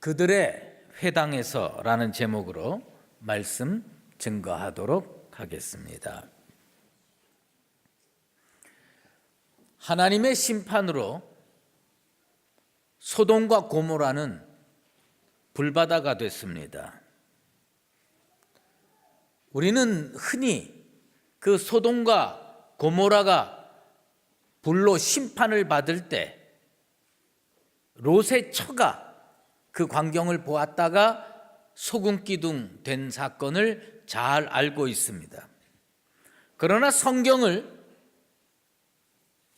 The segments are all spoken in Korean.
그들의 회당에서라는 제목으로 말씀 증거하도록 하겠습니다. 하나님의 심판으로 소돔과 고모라는 불바다가 됐습니다. 우리는 흔히 그 소돔과 고모라가 불로 심판을 받을 때 롯의 처가 그 광경을 보았다가 소금 기둥 된 사건을 잘 알고 있습니다. 그러나 성경을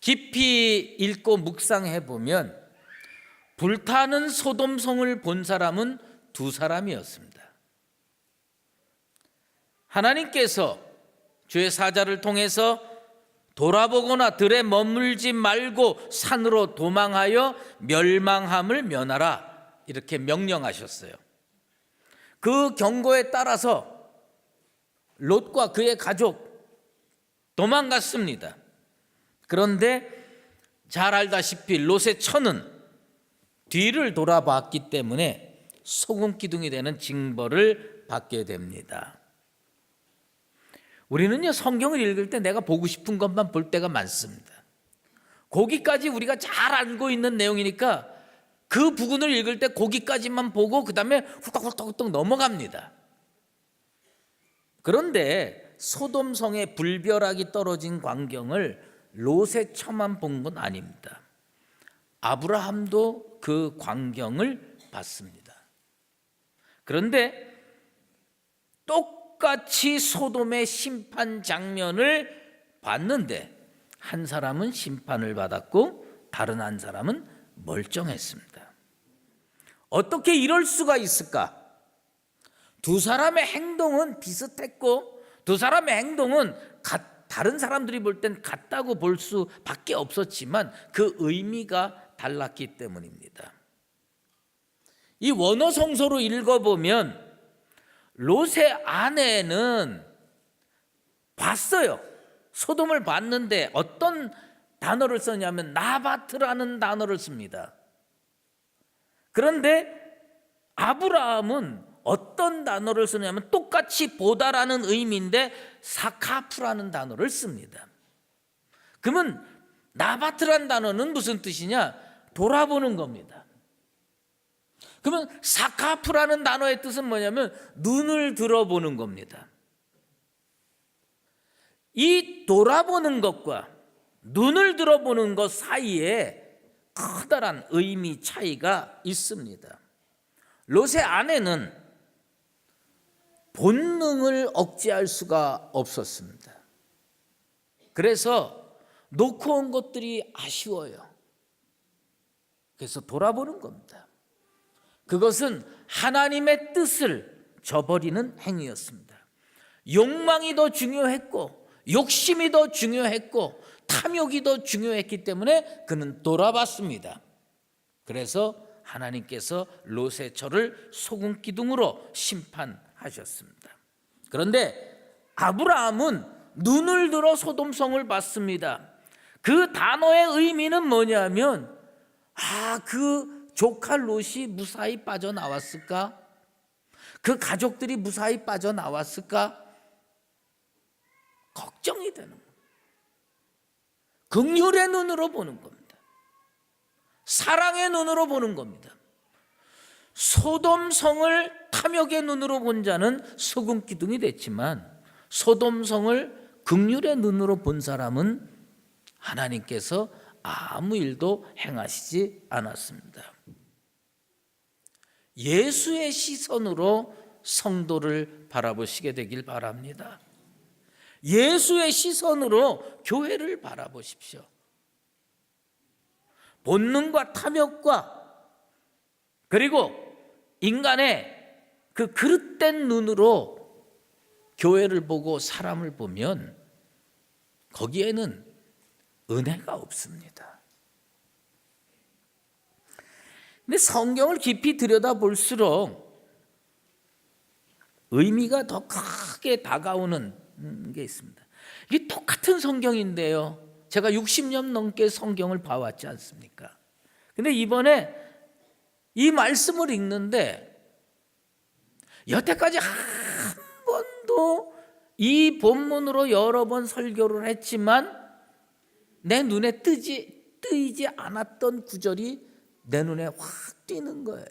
깊이 읽고 묵상해 보면 불타는 소돔성을 본 사람은 두 사람이었습니다. 하나님께서 주의 사자를 통해서 돌아보거나 들에 머물지 말고 산으로 도망하여 멸망함을 면하라 이렇게 명령하셨어요. 그 경고에 따라서 롯과 그의 가족 도망갔습니다. 그런데 잘 알다시피 롯의 처는 뒤를 돌아봤기 때문에 소금 기둥이 되는 징벌을 받게 됩니다. 우리는요 성경을 읽을 때 내가 보고 싶은 것만 볼 때가 많습니다. 거기까지 우리가 잘 알고 있는 내용이니까 그 부분을 읽을 때 거기까지만 보고 그 다음에 훌떡훌떡훌떡 넘어갑니다. 그런데 소돔성에 불벼락이 떨어진 광경을 롯의 처만 본 건 아닙니다. 아브라함도 그 광경을 봤습니다. 그런데 똑같이 소돔의 심판 장면을 봤는데 한 사람은 심판을 받았고 다른 한 사람은 멀쩡했습니다. 어떻게 이럴 수가 있을까? 두 사람의 행동은 비슷했고 두 사람의 행동은 같 다른 사람들이 볼 땐 같다고 볼 수밖에 없었지만 그 의미가 달랐기 때문입니다. 이 원어 성서로 읽어보면 롯의 아내는 봤어요. 소돔을 봤는데 어떤 단어를 쓰냐면 나바트라는 단어를 씁니다. 그런데 아브라함은 어떤 단어를 쓰냐면 똑같이 보다라는 의미인데 사카프라는 단어를 씁니다. 그러면 나바트란 단어는 무슨 뜻이냐? 돌아보는 겁니다. 그러면 사카프라는 단어의 뜻은 뭐냐면 눈을 들어보는 겁니다. 이 돌아보는 것과 눈을 들어보는 것 사이에 커다란 의미 차이가 있습니다. 롯의 아내는 본능을 억제할 수가 없었습니다. 그래서 놓고 온 것들이 아쉬워요. 그래서 돌아보는 겁니다. 그것은 하나님의 뜻을 저버리는 행위였습니다. 욕망이 더 중요했고, 욕심이 더 중요했고, 탐욕이 더 중요했기 때문에 그는 돌아봤습니다. 그래서 하나님께서 롯의 처를 소금 기둥으로 심판하셨습니다. 그런데 아브라함은 눈을 들어 소돔성을 봤습니다. 그 단어의 의미는 뭐냐면 아, 그 조카 롯이 무사히 빠져나왔을까? 그 가족들이 무사히 빠져나왔을까? 걱정이 되는. 극률의 눈으로 보는 겁니다. 사랑의 눈으로 보는 겁니다. 소돔성을 탐욕의 눈으로 본 자는 소금 기둥이 됐지만 소돔성을 극률의 눈으로 본 사람은 하나님께서 아무 일도 행하시지 않았습니다. 예수의 시선으로 성도를 바라보시게 되길 바랍니다. 예수의 시선으로 교회를 바라보십시오. 본능과 탐욕과 그리고 인간의 그 그릇된 눈으로 교회를 보고 사람을 보면 거기에는 은혜가 없습니다. 근데 성경을 깊이 들여다 볼수록 의미가 더 크게 다가오는 게 있습니다. 이게 똑같은 성경인데요. 제가 60년 넘게 성경을 봐왔지 않습니까? 근데 이번에 이 말씀을 읽는데 여태까지 한 번도 이 본문으로 여러 번 설교를 했지만 내 눈에 뜨지 뜨이지 않았던 구절이 내 눈에 확 띄는 거예요.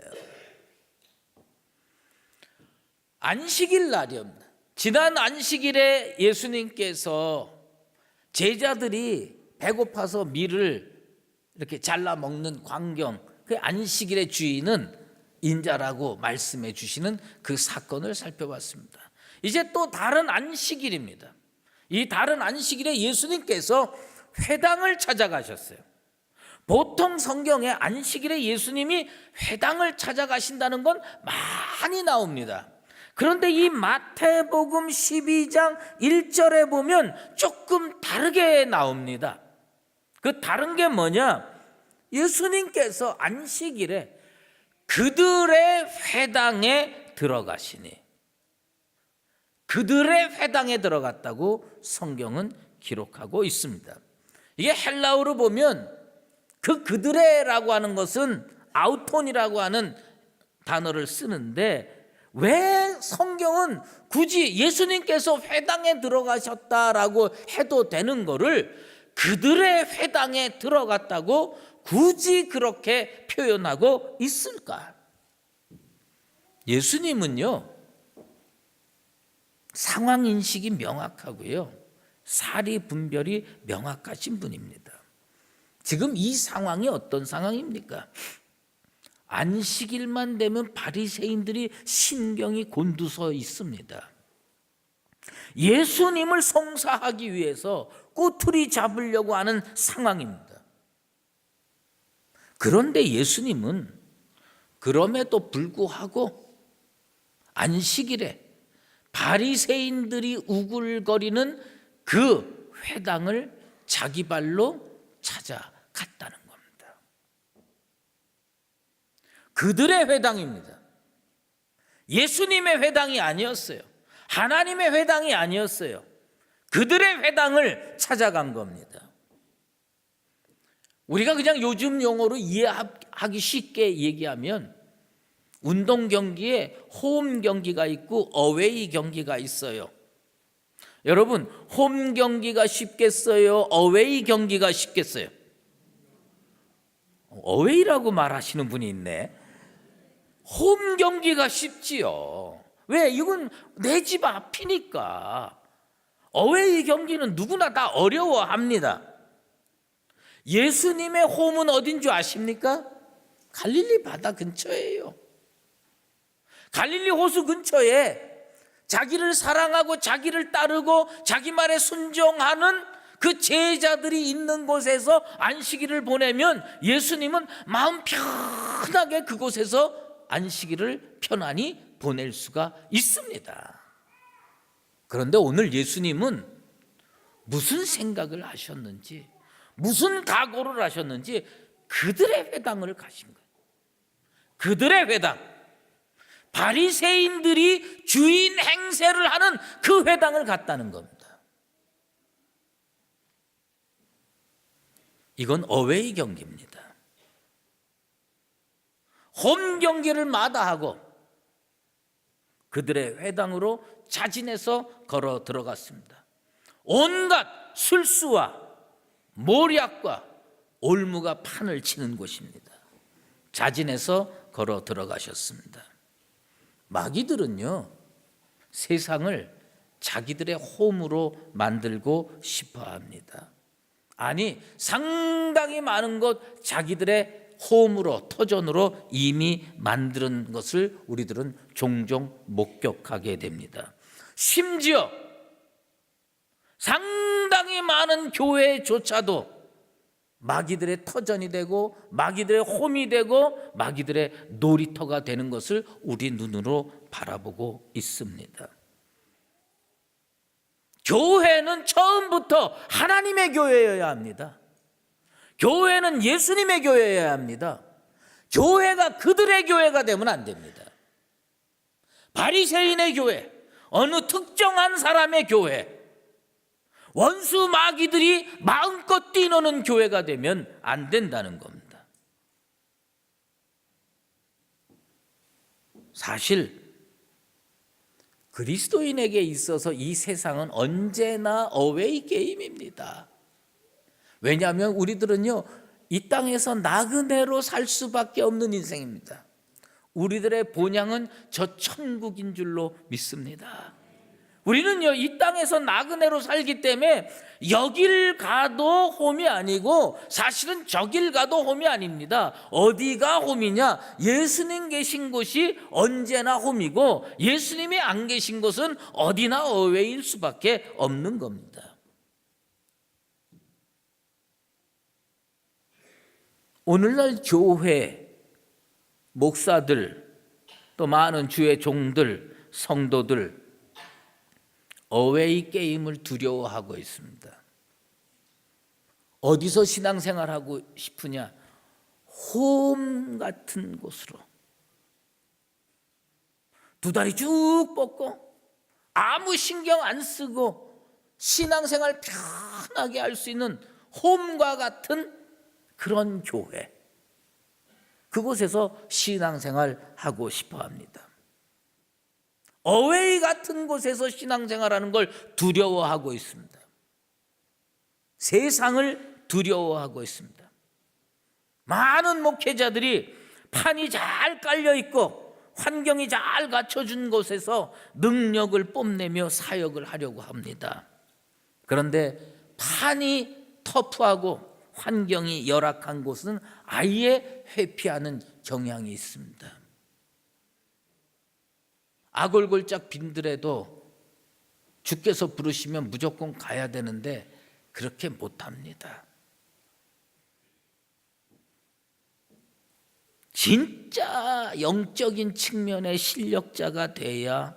안식일 날이었습니다. 지난 안식일에 예수님께서 제자들이 배고파서 밀을 이렇게 잘라 먹는 광경, 그 안식일의 주인은 인자라고 말씀해 주시는 그 사건을 살펴봤습니다. 이제 또 다른 안식일입니다. 이 다른 안식일에 예수님께서 회당을 찾아가셨어요. 보통 성경에 안식일에 예수님이 회당을 찾아가신다는 건 많이 나옵니다. 그런데 이 마태복음 12장 1절에 보면 조금 다르게 나옵니다. 그 다른 게 뭐냐? 예수님께서 안식일에 그들의 회당에 들어가시니 그들의 회당에 들어갔다고 성경은 기록하고 있습니다. 이게 헬라어로 보면 그 그들의라고 하는 것은 아우톤이라고 하는 단어를 쓰는데 왜 성경은 굳이 예수님께서 회당에 들어가셨다라고 해도 되는 거를 그들의 회당에 들어갔다고 굳이 그렇게 표현하고 있을까? 예수님은요, 상황 인식이 명확하고요, 사리 분별이 명확하신 분입니다. 지금 이 상황이 어떤 상황입니까? 안식일만 되면 바리새인들이 신경이 곤두서 있습니다. 예수님을 성사하기 위해서 꼬투리 잡으려고 하는 상황입니다. 그런데 예수님은 그럼에도 불구하고 안식일에 바리새인들이 우글거리는 그 회당을 자기 발로 찾아갔다는 겁니다. 그들의 회당입니다. 예수님의 회당이 아니었어요. 하나님의 회당이 아니었어요. 그들의 회당을 찾아간 겁니다. 우리가 그냥 요즘 용어로 이해하기 쉽게 얘기하면 운동 경기에 홈 경기가 있고 어웨이 경기가 있어요. 여러분, 홈 경기가 쉽겠어요? 어웨이 경기가 쉽겠어요? 어웨이라고 말하시는 분이 있네. 홈 경기가 쉽지요. 왜? 이건 내 집 앞이니까. 어웨이 경기는 누구나 다 어려워합니다. 예수님의 홈은 어딘 줄 아십니까? 갈릴리 바다 근처예요. 갈릴리 호수 근처에 자기를 사랑하고 자기를 따르고 자기 말에 순종하는 그 제자들이 있는 곳에서 안식일을 보내면 예수님은 마음 편하게 그곳에서 안식일을 편안히 보낼 수가 있습니다. 그런데 오늘 예수님은 무슨 생각을 하셨는지, 무슨 각오를 하셨는지 그들의 회당을 가신 거예요. 그들의 회당. 바리새인들이 주인 행세를 하는 그 회당을 갔다는 겁니다. 이건 어웨이 경기입니다. 홈 경기를 마다하고 그들의 회당으로 자진해서 걸어 들어갔습니다. 온갖 술수와 모략과 올무가 판을 치는 곳입니다. 자진해서 걸어 들어가셨습니다. 마귀들은요, 세상을 자기들의 홈으로 만들고 싶어 합니다. 아니, 상당히 많은 것 자기들의 홈으로, 터전으로 이미 만드는 것을 우리들은 종종 목격하게 됩니다. 심지어 상당히 많은 교회조차도 마귀들의 터전이 되고 마귀들의 홈이 되고 마귀들의 놀이터가 되는 것을 우리 눈으로 바라보고 있습니다. 교회는 처음부터 하나님의 교회여야 합니다. 교회는 예수님의 교회여야 합니다. 교회가 그들의 교회가 되면 안 됩니다. 바리새인의 교회, 어느 특정한 사람의 교회, 원수 마귀들이 마음껏 뛰노는 교회가 되면 안 된다는 겁니다. 사실 그리스도인에게 있어서 이 세상은 언제나 어웨이 게임입니다. 왜냐하면 우리들은요, 이 땅에서 나그네로 살 수밖에 없는 인생입니다. 우리들의 본향은 저 천국인 줄로 믿습니다. 우리는요, 이 땅에서 나그네로 살기 때문에 여길 가도 홈이 아니고 사실은 저길 가도 홈이 아닙니다. 어디가 홈이냐? 예수님 계신 곳이 언제나 홈이고 예수님이 안 계신 곳은 어디나 어웨일 수밖에 없는 겁니다. 오늘날 교회, 목사들, 또 많은 주의 종들, 성도들, 어웨이 게임을 두려워하고 있습니다. 어디서 신앙생활하고 싶으냐? 홈 같은 곳으로. 두 다리 쭉 뻗고 아무 신경 안 쓰고 신앙생활 편하게 할 수 있는 홈과 같은 그런 교회. 그곳에서 신앙생활 하고 싶어 합니다. 어웨이 같은 곳에서 신앙생활하는 걸 두려워하고 있습니다. 세상을 두려워하고 있습니다. 많은 목회자들이 판이 잘 깔려 있고 환경이 잘 갖춰준 곳에서 능력을 뽐내며 사역을 하려고 합니다. 그런데 판이 터프하고 환경이 열악한 곳은 아예 회피하는 경향이 있습니다. 아골골짝 빈들에도 주께서 부르시면 무조건 가야 되는데 그렇게 못합니다. 진짜 영적인 측면의 실력자가 돼야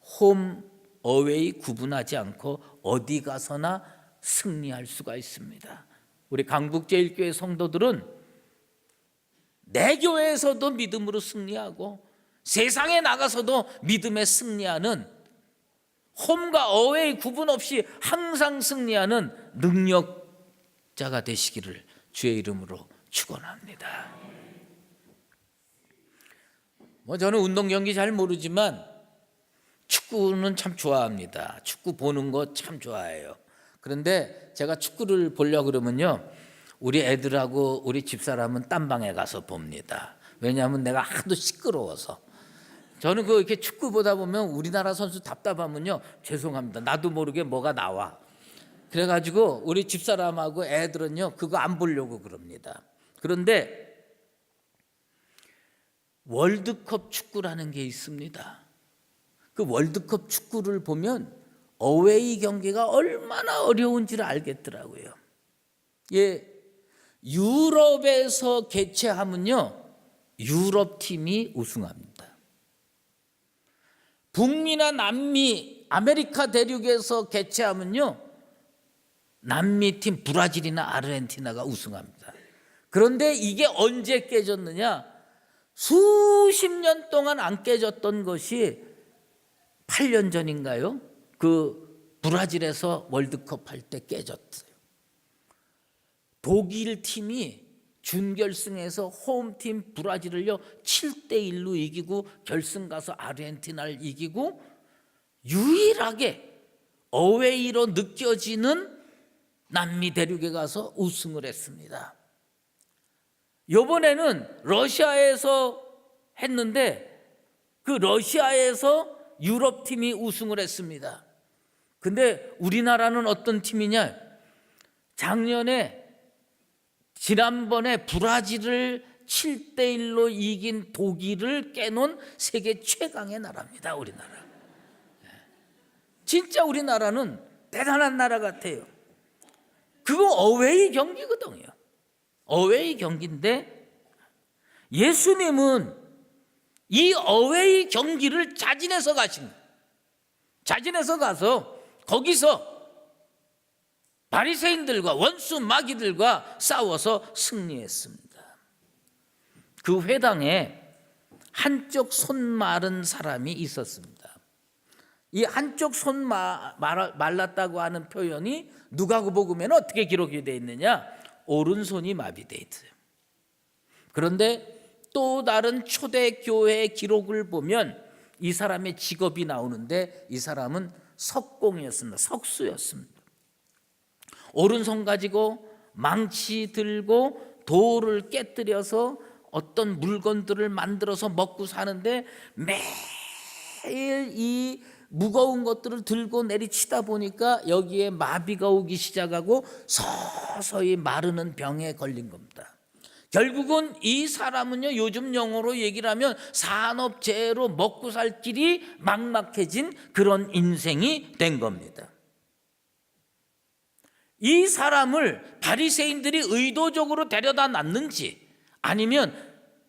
홈, 어웨이 구분하지 않고 어디 가서나 승리할 수가 있습니다. 우리 강북제일교회 성도들은 내 교회에서도 믿음으로 승리하고 세상에 나가서도 믿음에 승리하는 홈과 어웨이 구분 없이 항상 승리하는 능력자가 되시기를 주의 이름으로 축원합니다. 뭐 저는 운동 경기 잘 모르지만 축구는 참 좋아합니다. 축구 보는 거 참 좋아해요. 그런데 제가 축구를 보려 그러면요. 우리 애들하고 우리 집사람은 딴방에 가서 봅니다. 왜냐하면 내가 하도 시끄러워서. 저는 그 이렇게 축구 보다 보면 우리나라 선수 답답하면요. 죄송합니다. 나도 모르게 뭐가 나와. 그래가지고 우리 집사람하고 애들은요. 그거 안 보려고 그럽니다. 그런데 월드컵 축구라는 게 있습니다. 그 월드컵 축구를 보면 어웨이 경기가 얼마나 어려운지를 알겠더라고요. 예, 유럽에서 개최하면요, 유럽 팀이 우승합니다. 북미나 남미, 아메리카 대륙에서 개최하면요, 남미 팀 브라질이나 아르헨티나가 우승합니다. 그런데 이게 언제 깨졌느냐? 수십 년 동안 안 깨졌던 것이 8년 전인가요? 그 브라질에서 월드컵 할 때 깨졌어요. 독일 팀이 준결승에서 홈팀 브라질을요 7대 1로 이기고 결승 가서 아르헨티나를 이기고 유일하게 어웨이로 느껴지는 남미 대륙에 가서 우승을 했습니다. 이번에는 러시아에서 했는데 그 러시아에서 유럽 팀이 우승을 했습니다. 근데 우리나라는 어떤 팀이냐? 작년에 지난번에 브라질을 7대 1로 이긴 독일을 깨놓은 세계 최강의 나라입니다. 우리나라. 진짜 우리나라는 대단한 나라 같아요. 그거 어웨이 경기거든요. 어웨이 경기인데 예수님은 이 어웨이 경기를 자진해서 가신 거예요. 자진해서 가서 거기서 바리새인들과 원수 마귀들과 싸워서 승리했습니다. 그 회당에 한쪽 손 마른 사람이 있었습니다. 이 한쪽 손 말랐다고 하는 표현이 누가복음에는 어떻게 기록이 되어 있느냐? 오른손이 마비되어 있어요. 그런데 또 다른 초대 교회 기록을 보면 이 사람의 직업이 나오는데 이 사람은 석공이었습니다. 석수였습니다. 오른손 가지고 망치 들고 돌을 깨뜨려서 어떤 물건들을 만들어서 먹고 사는데 매일 이 무거운 것들을 들고 내리치다 보니까 여기에 마비가 오기 시작하고 서서히 마르는 병에 걸린 겁니다. 결국은 이 사람은요 요즘 영어로 얘기를 하면 산업재해로 먹고 살 길이 막막해진 그런 인생이 된 겁니다. 이 사람을 바리새인들이 의도적으로 데려다 놨는지 아니면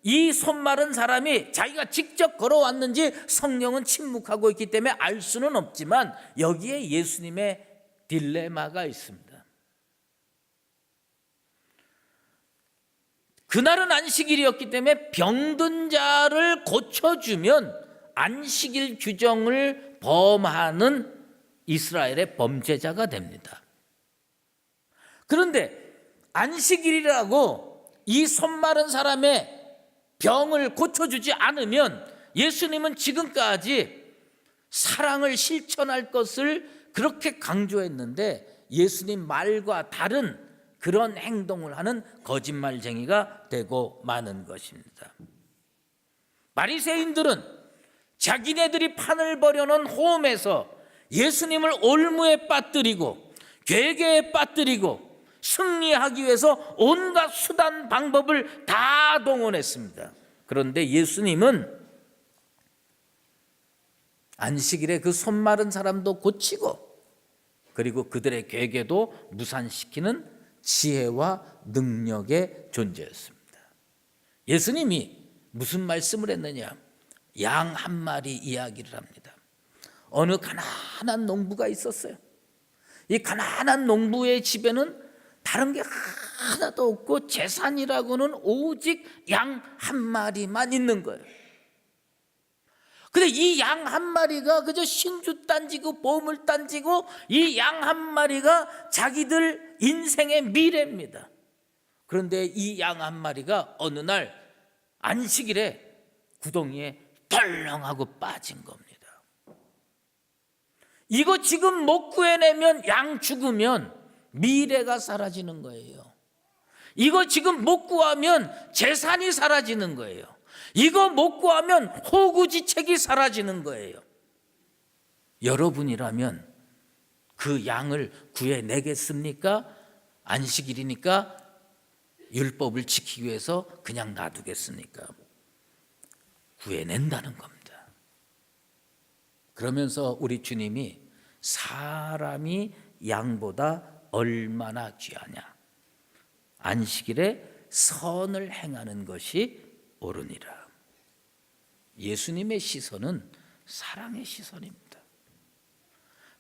이 손마른 사람이 자기가 직접 걸어왔는지 성령은 침묵하고 있기 때문에 알 수는 없지만 여기에 예수님의 딜레마가 있습니다. 그날은 안식일이었기 때문에 병든 자를 고쳐주면 안식일 규정을 범하는 이스라엘의 범죄자가 됩니다. 그런데 안식일이라고 이 손 마른 사람의 병을 고쳐주지 않으면 예수님은 지금까지 사랑을 실천할 것을 그렇게 강조했는데 예수님 말과 다른 그런 행동을 하는 거짓말쟁이가 되고 마는 것입니다. 바리새인들은 자기네들이 판을 벌여놓은 홈에서 예수님을 올무에 빠뜨리고 괴계에 빠뜨리고 승리하기 위해서 온갖 수단 방법을 다 동원했습니다. 그런데 예수님은 안식일에 그 손마른 사람도 고치고 그리고 그들의 괴계도 무산시키는 지혜와 능력의 존재였습니다. 예수님이 무슨 말씀을 했느냐? 양 한 마리 이야기를 합니다. 어느 가난한 농부가 있었어요. 이 가난한 농부의 집에는 다른 게 하나도 없고 재산이라고는 오직 양 한 마리만 있는 거예요. 근데 이 양 한 마리가 그저 신주 딴지고 보물 딴지고 이 양 한 마리가 자기들 인생의 미래입니다. 그런데 이 양 한 마리가 어느 날 안식일에 구덩이에 덜렁하고 빠진 겁니다. 이거 지금 못 구해내면 양 죽으면 미래가 사라지는 거예요. 이거 지금 못 구하면 재산이 사라지는 거예요. 이거 못 구하면 호구지책이 사라지는 거예요. 여러분이라면 그 양을 구해내겠습니까? 안식일이니까 율법을 지키기 위해서 그냥 놔두겠습니까? 구해낸다는 겁니다. 그러면서 우리 주님이 사람이 양보다 얼마나 귀하냐. 안식일에 선을 행하는 것이 옳으니라. 예수님의 시선은 사랑의 시선입니다.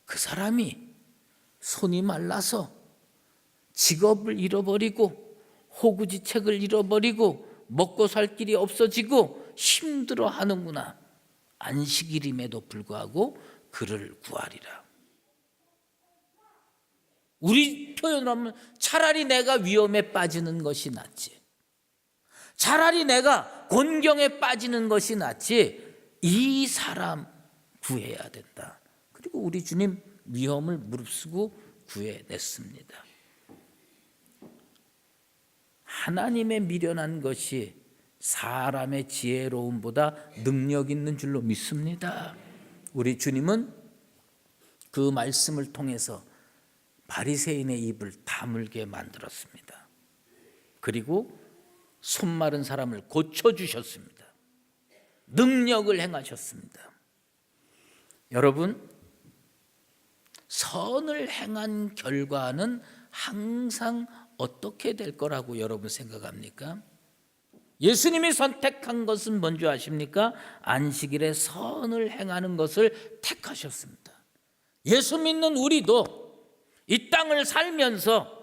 그 사람이 손이 말라서 직업을 잃어버리고 호구지책을 잃어버리고 먹고 살 길이 없어지고 힘들어 하는구나. 안식일임에도 불구하고 그를 구하리라. 우리 표현으로 하면 차라리 내가 위험에 빠지는 것이 낫지. 차라리 내가 곤경에 빠지는 것이 낫지. 이 사람 구해야 된다. 그리고 우리 주님 위험을 무릅쓰고 구해냈습니다. 하나님의 미련한 것이 사람의 지혜로움보다 능력 있는 줄로 믿습니다. 우리 주님은 그 말씀을 통해서 바리새인의 입을 다물게 만들었습니다. 그리고 손 마른 사람을 고쳐 주셨습니다. 능력을 행하셨습니다. 여러분 선을 행한 결과는 항상 어떻게 될 거라고 여러분 생각합니까? 예수님이 선택한 것은 뭔지 아십니까? 안식일에 선을 행하는 것을 택하셨습니다. 예수 믿는 우리도 이 땅을 살면서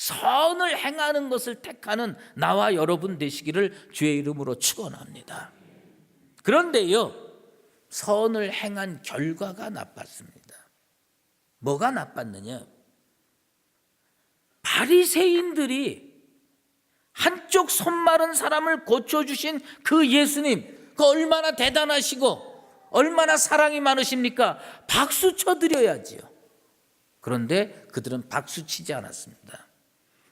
선을 행하는 것을 택하는 나와 여러분 되시기를 주의 이름으로 축원합니다. 그런데요, 선을 행한 결과가 나빴습니다. 뭐가 나빴느냐? 바리새인들이 한쪽 손 마른 사람을 고쳐 주신 그 예수님, 그 얼마나 대단하시고 얼마나 사랑이 많으십니까? 박수 쳐 드려야지요. 그런데 그들은 박수 치지 않았습니다.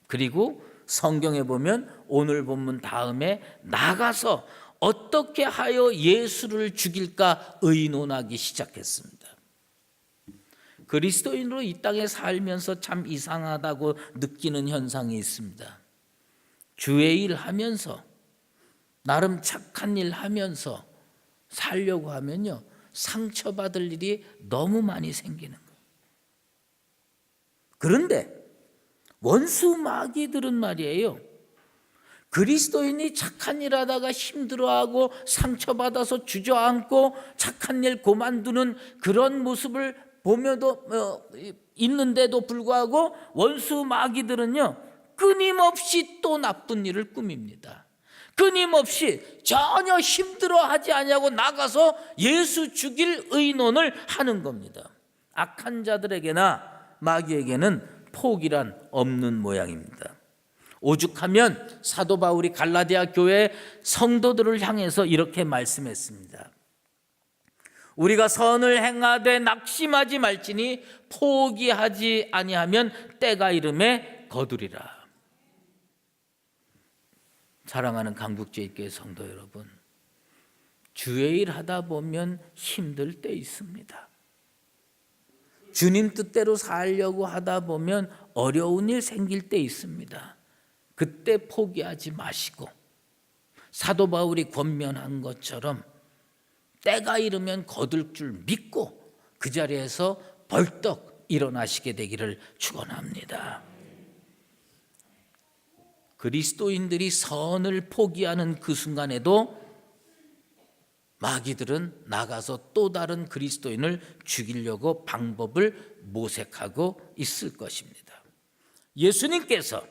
그리고 성경에 보면 오늘 본문 다음에 나가서 어떻게 하여 예수를 죽일까 의논하기 시작했습니다. 그리스도인으로 이 땅에 살면서 참 이상하다고 느끼는 현상이 있습니다. 주의 일 하면서 나름 착한 일 하면서 살려고 하면요 상처받을 일이 너무 많이 생기는 거예요. 그런데 원수 마귀들은 말이에요. 그리스도인이 착한 일 하다가 힘들어하고 상처받아서 주저앉고 착한 일 그만두는 그런 모습을 보며도 어, 있는데도 불구하고 원수 마귀들은요 끊임없이 또 나쁜 일을 꾸밉니다. 끊임없이 전혀 힘들어하지 아니하고 나가서 예수 죽일 의논을 하는 겁니다. 악한 자들에게나 마귀에게는 포기란 없는 모양입니다. 오죽하면 사도 바울이 갈라디아 교회 성도들을 향해서 이렇게 말씀했습니다. 우리가 선을 행하되 낙심하지 말지니 포기하지 아니하면 때가 이름에 거두리라. 사랑하는 강북제일교회 성도 여러분, 주의 일 하다 보면 힘들 때 있습니다. 주님 뜻대로 살려고 하다 보면 어려운 일 생길 때 있습니다. 그때 포기하지 마시고 사도 바울이 권면한 것처럼 때가 이르면 거둘 줄 믿고 그 자리에서 벌떡 일어나시게 되기를 축원합니다. 그리스도인들이 선을 포기하는 그 순간에도 마귀들은 나가서 또 다른 그리스도인을 죽이려고 방법을 모색하고 있을 것입니다. 예수님께서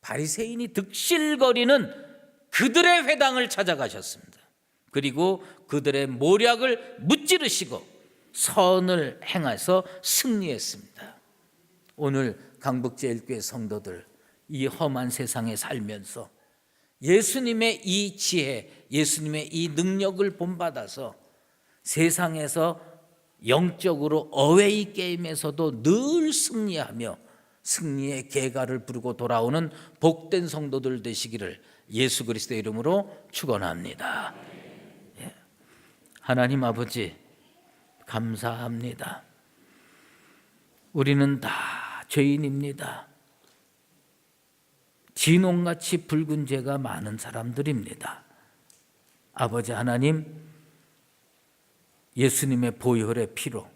바리새인이 득실거리는 그들의 회당을 찾아가셨습니다. 그리고 그들의 모략을 무찌르시고 선을 행해서 승리했습니다. 오늘 강북제일교회 성도들 이 험한 세상에 살면서 예수님의 이 지혜, 예수님의 이 능력을 본받아서 세상에서 영적으로 어웨이 게임에서도 늘 승리하며 승리의 계가를 부르고 돌아오는 복된 성도들 되시기를 예수 그리스도의 이름으로 축원합니다. 예. 하나님 아버지 감사합니다. 우리는 다 죄인입니다. 진홍같이 붉은 죄가 많은 사람들입니다. 아버지 하나님, 예수님의 보혈의 피로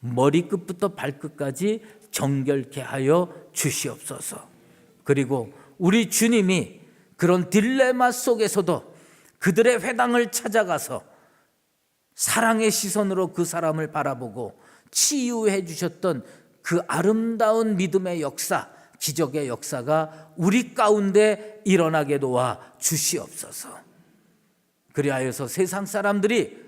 머리끝부터 발끝까지 정결케 하여 주시옵소서. 그리고 우리 주님이 그런 딜레마 속에서도 그들의 회당을 찾아가서 사랑의 시선으로 그 사람을 바라보고 치유해 주셨던 그 아름다운 믿음의 역사, 기적의 역사가 우리 가운데 일어나게 도와 주시옵소서. 그리하여서 세상 사람들이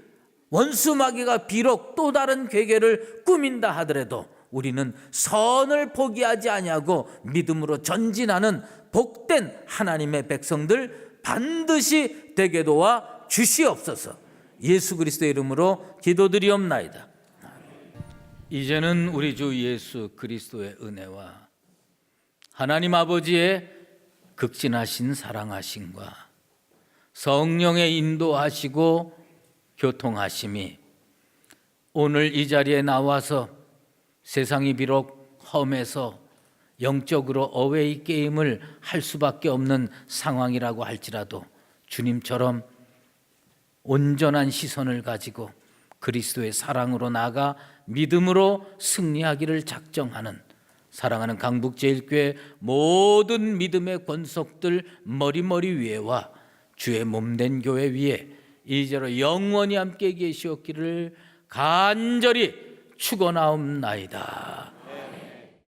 원수 마귀가 비록 또 다른 괴계를 꾸민다 하더라도 우리는 선을 포기하지 아니하고 믿음으로 전진하는 복된 하나님의 백성들 반드시 되게 도와 주시옵소서. 예수 그리스도의 이름으로 기도드리옵나이다. 이제는 우리 주 예수 그리스도의 은혜와 하나님 아버지의 극진하신 사랑하심과 성령의 인도하시고 교통하심이 오늘 이 자리에 나와서 세상이 비록 험해서 영적으로 어웨이 게임을 할 수밖에 없는 상황이라고 할지라도 주님처럼 온전한 시선을 가지고 그리스도의 사랑으로 나가 믿음으로 승리하기를 작정하는 사랑하는 강북제일교회 모든 믿음의 권속들 머리머리 위에와 주의 몸된 교회 위에 이제로 영원히 함께 계시옵기를 간절히 축원하옵나이다.